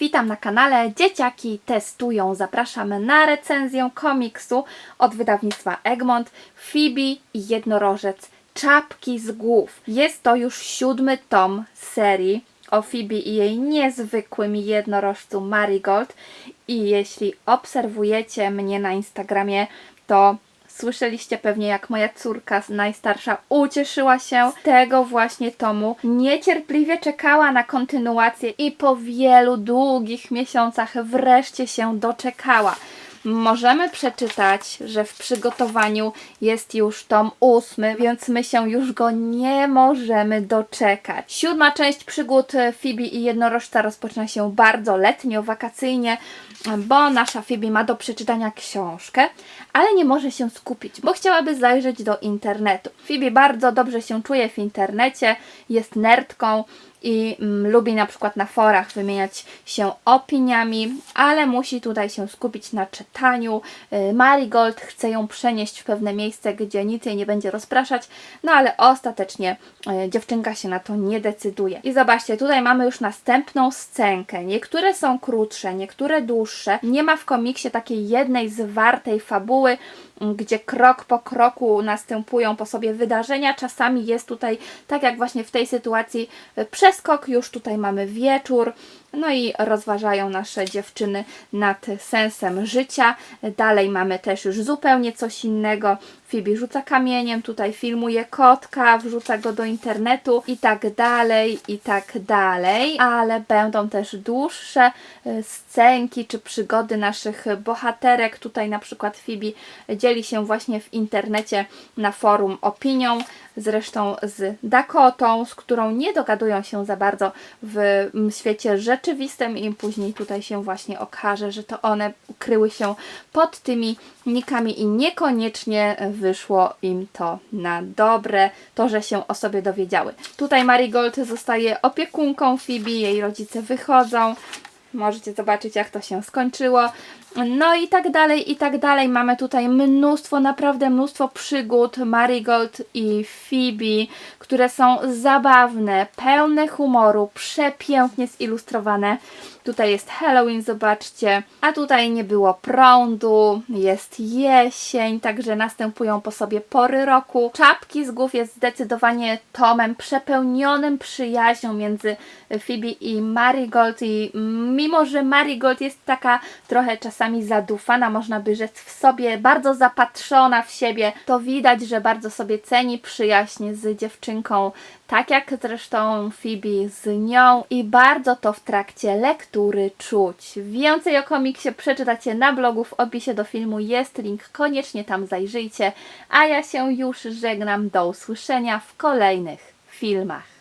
Witam na kanale Dzieciaki Testują. Zapraszamy na recenzję komiksu od wydawnictwa Egmont Phoebe i jednorożec Czapki z głów. Jest to już siódmy tom serii o Phoebe i jej niezwykłym jednorożcu Marigold. I jeśli obserwujecie mnie na Instagramie, to Słyszeliście pewnie, jak moja córka najstarsza ucieszyła się tego właśnie tomu. Niecierpliwie czekała na kontynuację i po wielu długich miesiącach wreszcie się doczekała. Możemy przeczytać, że w przygotowaniu jest już tom ósmy, więc my się już go nie możemy doczekać. Siódma część przygód Phoebe i jednorożca rozpoczyna się bardzo letnio, wakacyjnie, bo nasza Phoebe ma do przeczytania książkę, ale nie może się skupić, bo chciałaby zajrzeć do internetu. Phoebe bardzo dobrze się czuje w internecie, jest nerdką i mm, lubi na przykład na forach wymieniać się opiniami, ale musi tutaj się skupić na czytaniu. Y, Marigold chce ją przenieść w pewne miejsce, gdzie nic jej nie będzie rozpraszać, no ale ostatecznie y, dziewczynka się na to nie decyduje. I zobaczcie, tutaj mamy już następną scenkę. Niektóre są krótsze, niektóre dłuższe. Nie ma w komiksie takiej jednej zwartej fabuły, m, gdzie krok po kroku następują po sobie wydarzenia. Czasami jest tutaj, tak jak właśnie w tej sytuacji, y, przeskok, już tutaj mamy wieczór. No i rozważają nasze dziewczyny nad sensem życia. Dalej mamy też już zupełnie coś innego. Phoebe rzuca kamieniem, tutaj filmuje kotka, wrzuca go do internetu i tak dalej, i tak dalej. Ale będą też dłuższe y, scenki czy przygody naszych bohaterek. Tutaj na przykład Phoebe dzieli się właśnie w internecie na forum opinią, zresztą z Dakotą, z którą nie dogadują się za bardzo w mm, świecie rzeczywistym i później tutaj się właśnie okaże, że to one ukryły się pod tymi nikami i niekoniecznie wyszło im to na dobre, to, że się o sobie dowiedziały. Tutaj Marigold zostaje opiekunką Phoebe, jej rodzice wychodzą, Możecie zobaczyć, jak to się skończyło. No i tak dalej, i tak dalej. Mamy tutaj mnóstwo, naprawdę mnóstwo przygód Marigold i Phoebe, które są zabawne, pełne humoru, przepięknie zilustrowane. Tutaj jest Halloween, zobaczcie. A tutaj nie było prądu, jest jesień, także następują po sobie pory roku. Czapki z głów jest zdecydowanie tomem przepełnionym przyjaźnią między Phoebe i Marigold i mimo, że Marigold jest taka trochę czasami zadufana, można by rzec w sobie, bardzo zapatrzona w siebie, to widać, że bardzo sobie ceni przyjaźń z dziewczynką, tak jak zresztą Phoebe z nią i bardzo to w trakcie lektury czuć. Więcej o komiksie przeczytacie na blogu, w opisie do filmu jest link, koniecznie tam zajrzyjcie, a ja się już żegnam, do usłyszenia w kolejnych filmach.